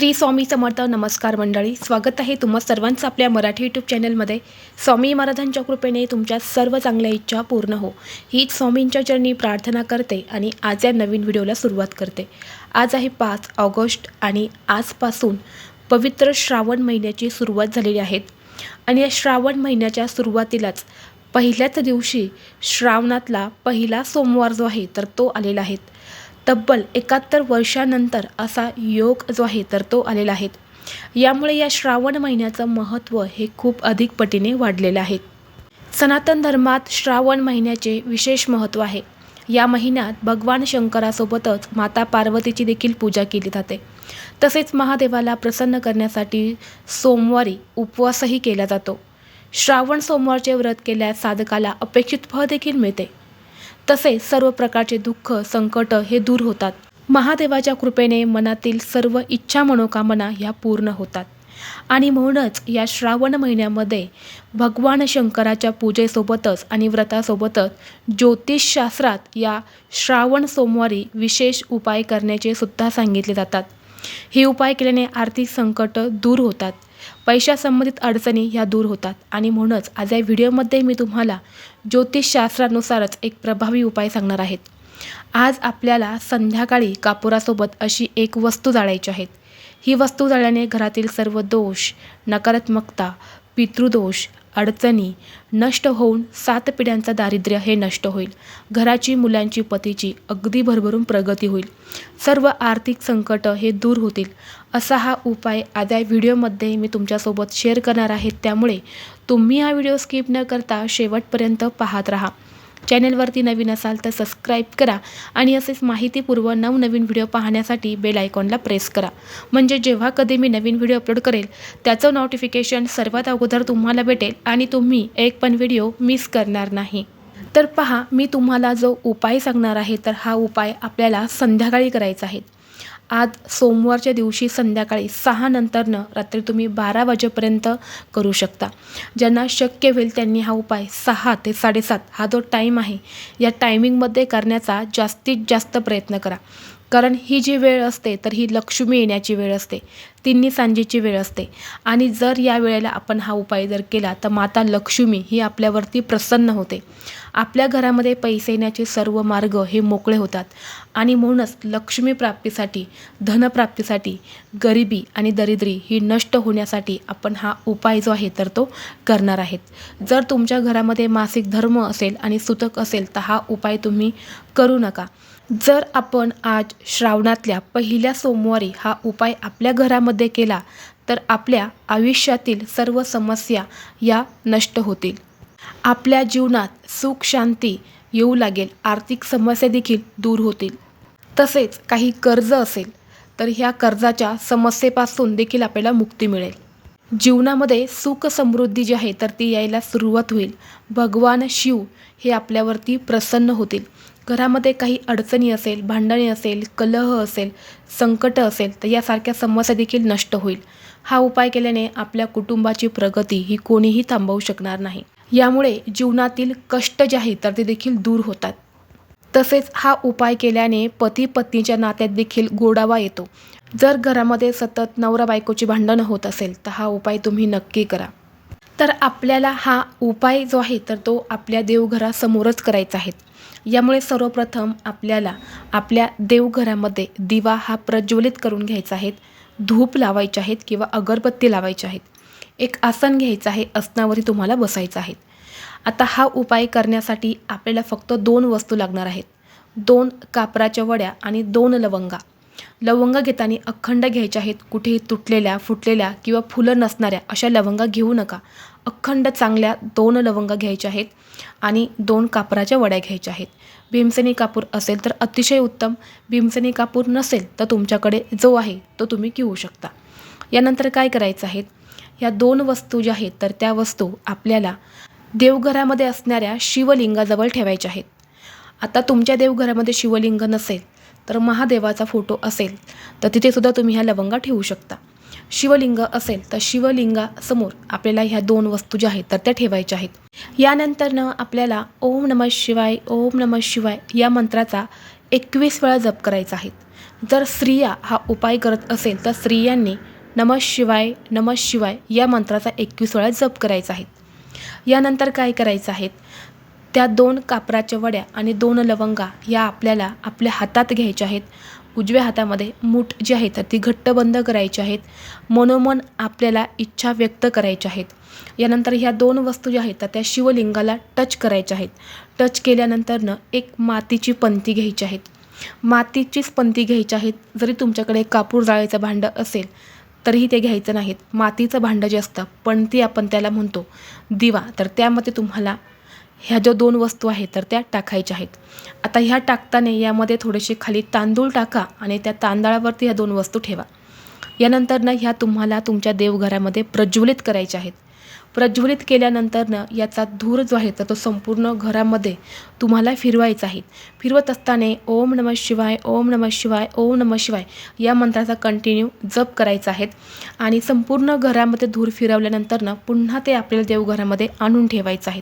श्री स्वामी समर्थ नमस्कार मंडळी. स्वागत आहे तुम्हा सर्वांचं आपल्या मराठी यूट्यूब चॅनलमध्ये. स्वामी महाराजांच्या कृपेने तुमच्या सर्व चांगल्या इच्छा पूर्ण हो. हीच स्वामींच्या चरणी प्रार्थना करते आणि आज या नवीन व्हिडिओला सुरुवात करते. आज आहे पाच ऑगस्ट आणि आजपासून पवित्र श्रावण महिन्याची सुरुवात झालेली आहे. आणि या श्रावण महिन्याच्या सुरुवातीलाच पहिल्याच दिवशी श्रावणातला पहिला सोमवार जो आहे तर तो आलेला आहे. तब्बल एकाहत्तर वर्षानंतर असा योग जो आहे तर तो आलेला आहे. यामुळे या श्रावण महिन्याचं महत्त्व हे खूप अधिक पटीने वाढलेलं आहे. सनातन धर्मात श्रावण महिन्याचे विशेष महत्त्व आहे. या महिन्यात भगवान शंकरासोबतच माता पार्वतीची देखील पूजा केली जाते. तसेच महादेवाला प्रसन्न करण्यासाठी सोमवारी उपवासही केला जातो. श्रावण सोमवारचे व्रत केल्यास साधकाला अपेक्षित फळ देखील मिळते. तसेच सर्व प्रकारचे दुःख संकट हे दूर होतात. महादेवाच्या कृपेने मनातील सर्व इच्छा मनोकामना ह्या पूर्ण होतात. आणि म्हणूनच या श्रावण महिन्यामध्ये भगवान शंकराच्या पूजेसोबतच आणि व्रतासोबतच ज्योतिषशास्त्रात या श्रावण सोमवारी विशेष उपाय करण्याचे सुद्धा सांगितले जातात. हे उपाय केल्याने आर्थिक संकट दूर होतात. पैशासंबंधित अडचणी ह्या दूर होतात. आणि म्हणूनच आज या व्हिडिओमध्ये मी तुम्हाला ज्योतिषशास्त्रानुसारच एक प्रभावी उपाय सांगणार आहेत. आज आपल्याला संध्याकाळी कापुरासोबत अशी एक वस्तू जाळायची आहेत. ही वस्तू जाळल्याने घरातील सर्व दोष नकारात्मकता पितृदोष अडचणी नष्ट होऊन सात पिढ्यांचा दारिद्र्य हे नष्ट होईल. घराची मुलांची पतीची अगदी भरभरून प्रगती होईल. सर्व आर्थिक संकट हे दूर होतील. असा हा उपाय आज या व्हिडिओमध्ये मी तुमच्यासोबत शेअर करणार आहे. त्यामुळे तुम्ही हा व्हिडिओ स्किप न करता शेवटपर्यंत पाहत राहा. चॅनलवरती नवीन असाल तर सबस्क्राईब करा आणि असेच माहितीपूर्व नवनवीन व्हिडिओ पाहण्यासाठी बेल आयकॉनला प्रेस करा. म्हणजे जेव्हा कधी मी नवीन व्हिडिओ अपलोड करेल त्याचं नोटिफिकेशन सर्वात अगोदर तुम्हाला भेटेल आणि तुम्ही एक पण व्हिडिओ मिस करणार नाही. तर पहा मी तुम्हाला जो उपाय सांगणार आहे तर हा उपाय आपल्याला संध्याकाळी करायचा आहे. आज सोमवारच्या दिवशी संध्याकाळी सहा नंतरनं रात्री तुम्ही बारा वाजेपर्यंत करू शकता. ज्यांना शक्य होईल त्यांनी हा उपाय सहा ते साडेसात हा जो टाईम आहे या टायमिंगमध्ये करण्याचा जास्तीत जास्त प्रयत्न करा. कारण ही जी वेळ असते तर ही लक्ष्मी येण्याची वेळ असते. तिन्ही सांजेची वेळ असते. आणि जर या वेळेला आपण हा उपाय जर केला तर माता लक्ष्मी ही आपल्यावरती प्रसन्न होते. आपल्या घरामध्ये पैसे येण्याचे सर्व मार्ग हे मोकळे होतात. आणि म्हणूनच लक्ष्मी प्राप्तीसाठी धनप्राप्तीसाठी गरिबी आणि दरिद्री ही नष्ट होण्यासाठी आपण हा उपाय जो आहे तर तो करणार आहेत. जर तुमच्या घरामध्ये मासिक धर्म असेल आणि सुतक असेल तर हा उपाय तुम्ही करू नका. जर आपण आज श्रावणातल्या पहिल्या सोमवारी हा उपाय आपल्या घरामध्ये केला तर आपल्या आयुष्यातील सर्व समस्या या नष्ट होतील. आपल्या जीवनात सुख शांती येऊ लागेल आर्थिक समस्या देखील दूर होतील. तसेच काही कर्ज असेल तर ह्या कर्जाच्या समस्येपासून देखील आपल्याला मुक्ती मिळेल. जीवनामध्ये सुख समृद्धी जी आहे तर ती यायला सुरुवात होईल. भगवान शिव हे आपल्यावरती प्रसन्न होतील. घरामध्ये काही अडचणी असेल भांडणे असेल कलह असेल संकट असेल तर यासारख्या समस्या देखील नष्ट होईल. हा उपाय केल्याने आपल्या कुटुंबाची प्रगती ही कोणीही थांबवू शकणार नाही. यामुळे जीवनातील कष्ट जे आहेत तर ते देखील दूर होतात. तसेच हा उपाय केल्याने पती पत्नीच्या नात्यात देखील गोडावा येतो. जर घरामध्ये सतत नवरा बायकोची भांडणं होत असेल तर हा उपाय तुम्ही नक्की करा. तर आपल्याला हा उपाय जो आहे तर तो आपल्या देवघरासमोरच करायचा आहे. यामुळे सर्वप्रथम आपल्याला आपल्या देवघरामध्ये दिवा हा प्रज्वलित करून घ्यायचा आहेत धूप लावायचे आहेत किंवा अगरबत्ती लावायचे आहेत एक आसन घ्यायचं आहे आसनावरती तुम्हाला बसायचं आहे. आता हा उपाय करण्यासाठी आपल्याला फक्त दोन वस्तू लागणार आहेत. दोन कापराच्या वड्या आणि दोन लवंगा. लवंगा घेताना अखंड घ्यायच्या आहेत कुठेही तुटलेल्या फुटलेल्या किंवा फुलं नसणाऱ्या अशा लवंगा घेऊ नका. अखंड चांगल्या दोन लवंगा घ्यायच्या आहेत आणि दोन कापराच्या वड्या घ्यायच्या आहेत. भीमसेनी कापूर असेल तर अतिशय उत्तम. भीमसेनी कापूर नसेल तर तुमच्याकडे जो आहे तो तुम्ही घेऊ शकता. यानंतर काय करायचं आहे? या दोन वस्तू ज्या आहेत तर त्या वस्तू आपल्याला देवघरामध्ये असणाऱ्या शिवलिंगाजवळ ठेवायच्या आहेत. आता तुमच्या देवघरामध्ये शिवलिंग नसेल तर महादेवाचा फोटो असेल तर तिथेसुद्धा तुम्ही ह्या लवंगा ठेवू शकता. शिवलिंग असेल तर शिवलिंगासमोर आपल्याला ह्या दोन वस्तू ज्या आहेत तर त्या ठेवायच्या आहेत. यानंतरनं आपल्याला ओम नमः शिवाय ओम नमः शिवाय या मंत्राचा एकवीस वेळा जप करायचा आहे. जर स्त्रिया हा उपाय करत असेल तर स्त्रियांनी नमः शिवाय नमः शिवाय या मंत्राचा एकवीस वेळा जप करायचा आहे. यानंतर काय करायचं आहे? त्या दोन कापराच्या वड्या आणि दोन लवंगा या आपल्याला आपल्या हातात घ्यायच्या आहेत. उजव्या हातामध्ये मूठ जी आहे तर ती घट्ट बंद करायची आहेत. मनोमन आपल्याला इच्छा व्यक्त करायच्या आहेत. यानंतर ह्या दोन वस्तू ज्या आहेत तर त्या शिवलिंगाला टच करायच्या आहेत. टच केल्यानंतरनं एक मातीची पंती घ्यायची आहेत. मातीचीच पंती घ्यायची आहेत. जरी तुमच्याकडे कापूर जाळीचं भांडं असेल तरीही ते घ्यायचं नाहीत. मातीचं भांडं जे असतं पणती आपण त्याला म्हणतो. दिवा. तर त्यामध्ये तुम्हाला ह्या ज्या दोन वस्तू आहेत तर त्या टाकायच्या आहेत. आता ह्या टाकताना यामध्ये थोडेसे खाली तांदूळ टाका आणि त्या तांदळावरती ह्या दोन वस्तू ठेवा. यानंतरनं ह्या तुम्हाला तुमच्या देवघरामध्ये प्रज्वलित करायच्या आहेत. प्रज्वलित केल्यानंतरनं याचा धूर जो आहे तर तो संपूर्ण घरामध्ये तुम्हाला फिरवायचा आहे. फिरवत असताना ओम नमः शिवाय ओम नमः शिवाय ओम नमः शिवाय या मंत्राचा कंटिन्यू जप करायचा आहे आणि संपूर्ण घरामध्ये धूर फिरवल्यानंतरनं पुन्हा ते आपल्याला देवघरामध्ये आणून ठेवायचं आहे.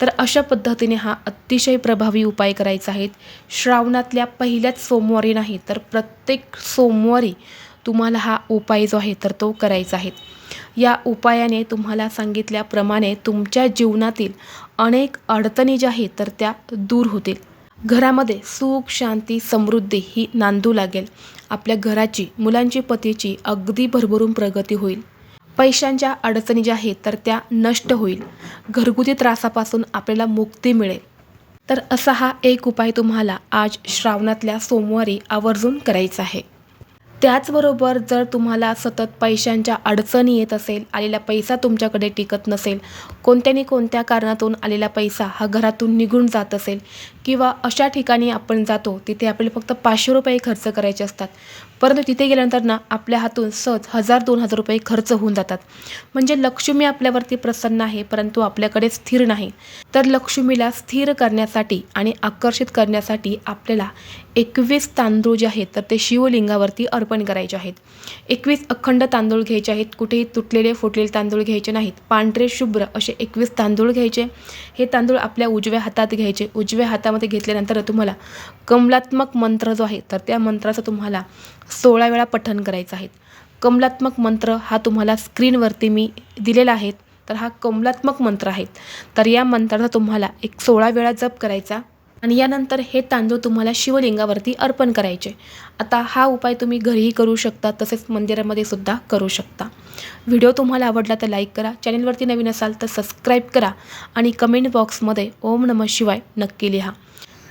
तर अशा पद्धतीने हा अतिशय प्रभावी उपाय करायचा आहे. श्रावणातल्या पहिल्याच सोमवारी नाही तर प्रत्येक सोमवारी तुम्हाला हा उपाय जो आहे तर तो करायचा आहे. या उपायाने तुम्हाला सांगितल्याप्रमाणे तुमच्या जीवनातील अनेक अडचणी ज्या आहेत तर त्या दूर होतील. घरामध्ये सुख शांती समृद्धी ही नांदू लागेल. आपल्या घराची मुलांची पतीची अगदी भरभरून प्रगती होईल. पैशांच्या अडचणी ज्या आहेत तर त्या नष्ट होईल. घरगुती त्रासापासून आपल्याला मुक्ती मिळेल. तर असा हा एक उपाय तुम्हाला आज श्रावणातल्या सोमवारी आवर्जून करायचा आहे. त्याचबरोबर जर तुम्हाला सतत पैशांच्या अडचणी येत असेल आलेला पैसा तुमच्याकडे टिकत नसेल कोणत्यानी कोणत्या कारणातून आलेला पैसा हा घरातून निघून जात असेल किंवा अशा ठिकाणी आपण जातो तिथे आपल्याला फक्त पाचशे रुपये खर्च करायचे असतात. परंतु तिथे गेल्यानंतर ना आपल्या हातून सहज हजार दोन हजार रुपये खर्च होऊन जातात. म्हणजे लक्ष्मी आपल्यावरती प्रसन्न आहे परंतु आपल्याकडे स्थिर नाही. तर लक्ष्मीला स्थिर करण्यासाठी आणि आकर्षित करण्यासाठी आपल्याला एकवीस तांदूळ जे आहेत तर ते शिवलिंगावरती अर्पण करायचे आहेत. एकवीस अखंड तांदूळ घ्यायचे आहेत. कुठेही तुटलेले फुटलेले तांदूळ घ्यायचे नाहीत. पांढरे शुभ्र असे एकवीस तांदूळ घ्यायचे. हे तांदूळ आपल्या उजव्या हातात घ्यायचे. उजव्या हातामध्ये घेतल्यानंतर तुम्हाला कमलात्मक मंत्र जो आहे तर त्या मंत्राचा तुम्हाला सोळा वेळा पठण करायचं आहे कमलात्मक मंत्र हा तुम्हाला स्क्रीनवरती मी दिलेला आहे तर हा कमलात्मक मंत्र आहे. तर या मंत्राचा तुम्हाला एक सोळा वेळा जप करायचा आणि यानंतर हे तांदूळ तुम्हाला शिवलिंगावरती अर्पण करायचे. आता हा उपाय तुम्ही घरीही करू शकता तसेच मंदिरामध्ये सुद्धा करू शकता. व्हिडिओ तुम्हाला आवडला तर लाईक करा चॅनलवरती नवीन असाल तर सबस्क्राईब करा आणि कमेंट बॉक्समध्ये ओम नमः शिवाय नक्की लिहा.